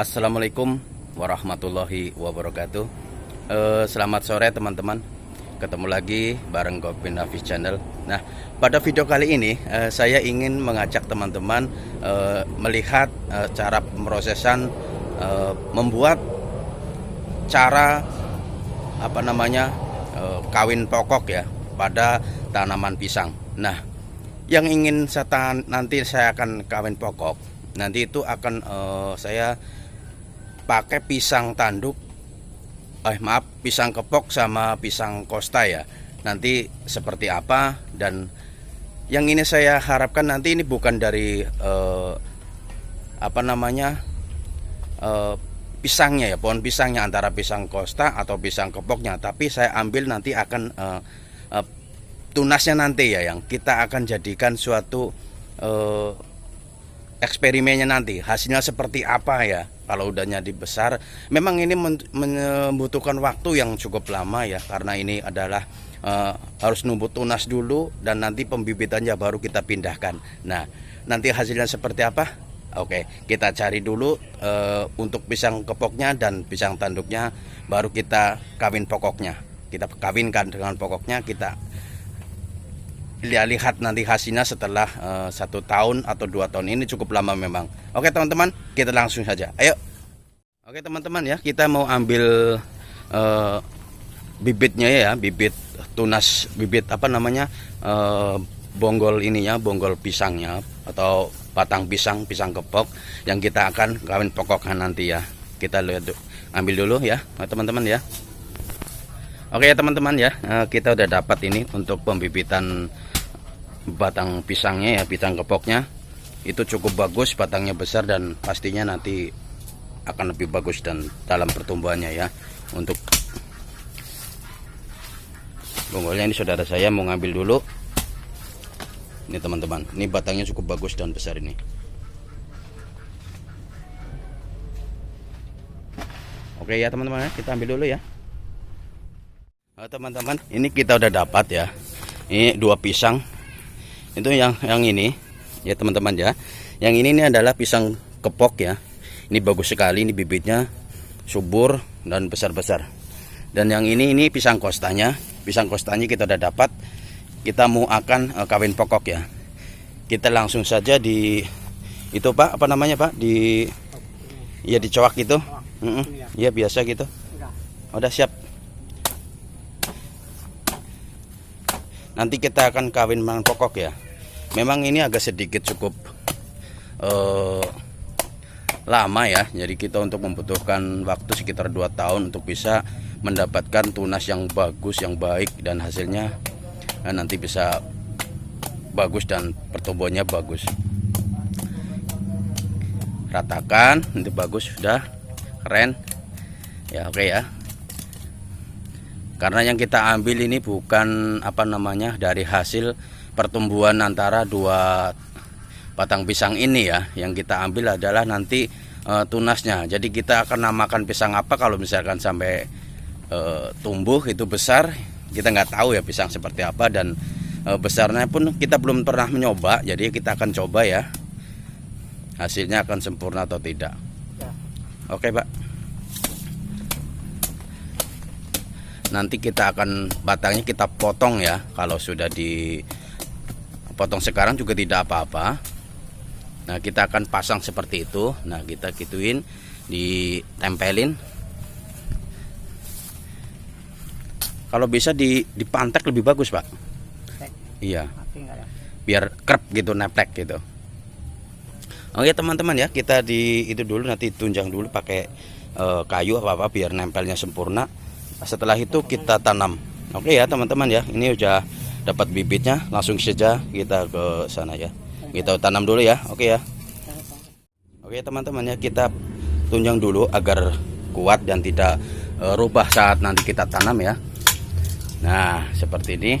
Assalamualaikum warahmatullahi wabarakatuh. Eh, Selamat sore teman-teman. Ketemu lagi bareng Gopin Hafiz Channel. Nah pada video kali ini eh, Saya ingin mengajak teman-teman eh, Melihat eh, cara pemrosesan eh, Membuat cara Apa namanya eh, Kawin pokok ya Pada tanaman pisang. Nah yang ingin saya nanti saya akan kawin pokok nanti itu akan eh, saya pakai pisang tanduk. Eh maaf pisang kepok sama pisang kosta ya. Nanti seperti apa dan yang ini saya harapkan nanti ini bukan dari eh, apa namanya eh, pisangnya ya pohon pisangnya antara pisang kosta atau pisang kepoknya. Tapi saya ambil nanti akan eh, eh, tunasnya nanti ya yang kita akan jadikan suatu eh, eksperimennya nanti. Hasilnya seperti apa ya? Kalau udah jadi besar memang ini membutuhkan waktu yang cukup lama ya. Karena ini adalah eh, harus nunggu tunas dulu dan nanti pembibitannya baru kita pindahkan. Nah nanti hasilnya seperti apa? Oke kita cari dulu eh, untuk pisang kepoknya dan pisang tanduknya baru kita kawin pokoknya. Kita kawinkan dengan pokoknya kita lihat nanti hasilnya setelah eh, satu tahun atau dua tahun ini cukup lama memang. Oke teman-teman, kita langsung saja. Ayo. Oke teman-teman ya, kita mau ambil eh, bibitnya ya, bibit tunas, bibit apa namanya eh, bonggol ininya, bonggol pisangnya atau batang pisang, pisang kepok yang kita akan kawin pokoknya nanti ya. Kita lihat, ambil dulu ya, teman-teman ya. Oke ya teman-teman ya, eh, kita udah dapat ini untuk pembibitan batang pisangnya ya, pisang kepoknya. Itu cukup bagus, batangnya besar dan pastinya nanti akan lebih bagus dan dalam pertumbuhannya ya. Untuk bonggolnya ini saudara saya mau ngambil dulu. Ini teman-teman, ini batangnya cukup bagus dan besar ini. Oke ya teman-teman ya, kita ambil dulu ya. Teman-teman, ini kita udah dapat ya. Ini dua pisang. Itu yang yang ini ya teman-teman ya. Yang ini ini adalah pisang kepok ya. Ini bagus sekali ini bibitnya subur dan besar-besar. Dan yang ini ini pisang kostanya. Pisang kostanya kita udah dapat. Kita mau akan eh, kawin pokok ya. Kita langsung saja di itu Pak, apa namanya Pak? Di ya dicoak gitu. Mm-mm. Iya biasa gitu. Udah siap. Nanti kita akan kawin dengan pokok ya. Memang ini agak sedikit cukup eh, lama ya. Jadi kita untuk membutuhkan waktu sekitar 2 tahun untuk bisa mendapatkan tunas yang bagus yang baik dan hasilnya eh, nanti bisa bagus dan pertumbuhannya bagus. Ratakan nanti bagus sudah keren. Ya oke ya karena yang kita ambil ini bukan apa namanya dari hasil pertumbuhan antara dua batang pisang ini ya. Yang kita ambil adalah nanti eh, tunasnya. Jadi kita akan namakan pisang apa kalau misalkan sampai eh, tumbuh itu besar kita nggak tahu ya pisang seperti apa dan eh, besarnya pun kita belum pernah mencoba jadi kita akan coba ya. Hasilnya akan sempurna atau tidak. Oke pak nanti kita akan batangnya kita potong ya. Kalau sudah dipotong sekarang juga tidak apa-apa. Nah kita akan pasang seperti itu. Nah kita gituin ditempelin. Kalau bisa di dipantek lebih bagus pak. Iya. Biar kerap gitu neplek gitu. Oke teman-teman ya kita di itu dulu. Nanti tunjang dulu pakai eh, kayu apa apa biar nempelnya sempurna setelah itu kita tanam. Oke ya teman-teman ya. Ini udah dapat bibitnya langsung saja kita ke sana ya. Kita tanam dulu ya. Oke ya. Oke teman-teman ya kita tunjang dulu agar kuat dan tidak eh, rubah saat nanti kita tanam ya. Nah seperti ini.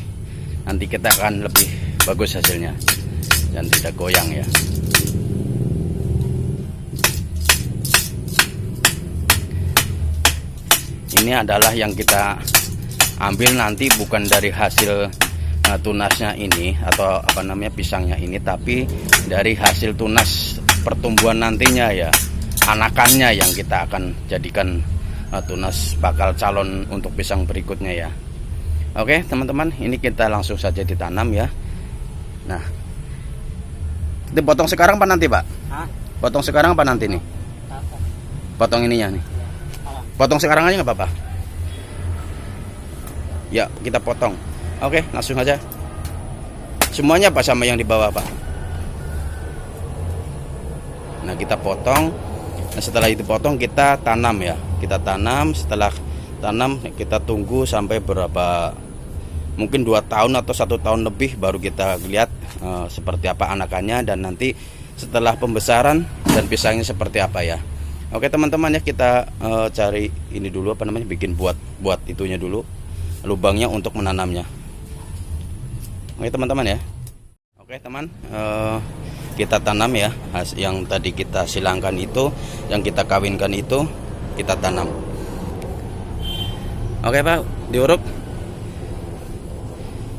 Nanti kita akan lebih bagus hasilnya dan tidak goyang ya ini adalah yang kita ambil nanti bukan dari hasil uh, tunasnya ini atau apa namanya pisangnya ini tapi dari hasil tunas pertumbuhan nantinya ya anakannya yang kita akan jadikan uh, tunas bakal calon untuk pisang berikutnya ya. Oke teman-teman ini kita langsung saja ditanam ya. Nah dipotong sekarang apa nanti pak? Hah? potong sekarang apa nanti nih? Potong ininya nih? Potong sekarang aja nggak apa-apa. Ya kita potong. Oke langsung aja. Semuanya apa sama yang di bawah pak. Nah kita potong. Nah setelah itu potong kita tanam ya. Kita tanam. Setelah tanam kita tunggu sampai berapa mungkin dua tahun atau satu tahun lebih baru kita lihat eh, seperti apa anakannya. Dan nanti setelah pembesaran dan pisangnya seperti apa ya Oke teman-teman ya kita eh, cari ini dulu apa namanya bikin buat buat itunya dulu lubangnya untuk menanamnya. Oke teman-teman ya. Oke teman eh, kita tanam ya yang tadi kita silangkan itu yang kita kawinkan itu kita tanam. Oke pak diuruk.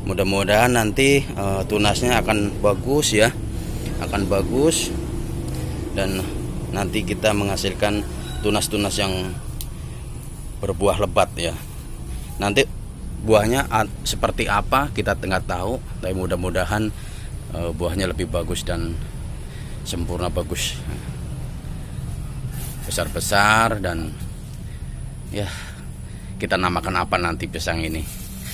Mudah-mudahan nanti eh, tunasnya akan bagus ya akan bagus dan nanti kita menghasilkan tunas-tunas yang berbuah lebat ya. Nanti buahnya seperti apa kita nggak tahu tapi mudah-mudahan eh, buahnya lebih bagus dan sempurna bagus. Besar-besar dan ya kita namakan apa nanti pisang ini?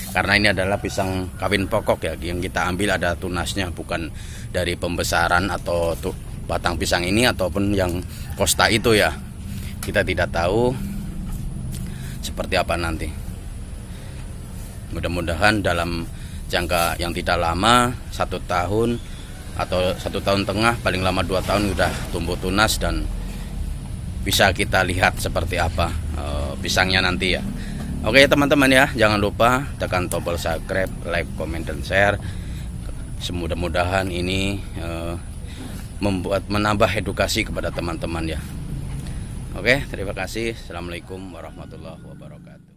Karena ini adalah pisang kawin pokok ya. Yang kita ambil ada tunasnya bukan dari pembesaran atau batang pisang ini ataupun yang kosta itu ya. Kita tidak tahu seperti apa nanti. Mudah-mudahan dalam jangka yang tidak lama satu tahun atau satu tahun tengah paling lama dua tahun sudah tumbuh tunas dan bisa kita lihat seperti apa eh, pisangnya nanti ya. Oke teman-teman ya jangan lupa tekan tombol subscribe like comment dan share. Semudah-mudahan ini eh, membuat menambah edukasi kepada teman-teman ya Oke terima kasih. Assalamualaikum warahmatullahi wabarakatuh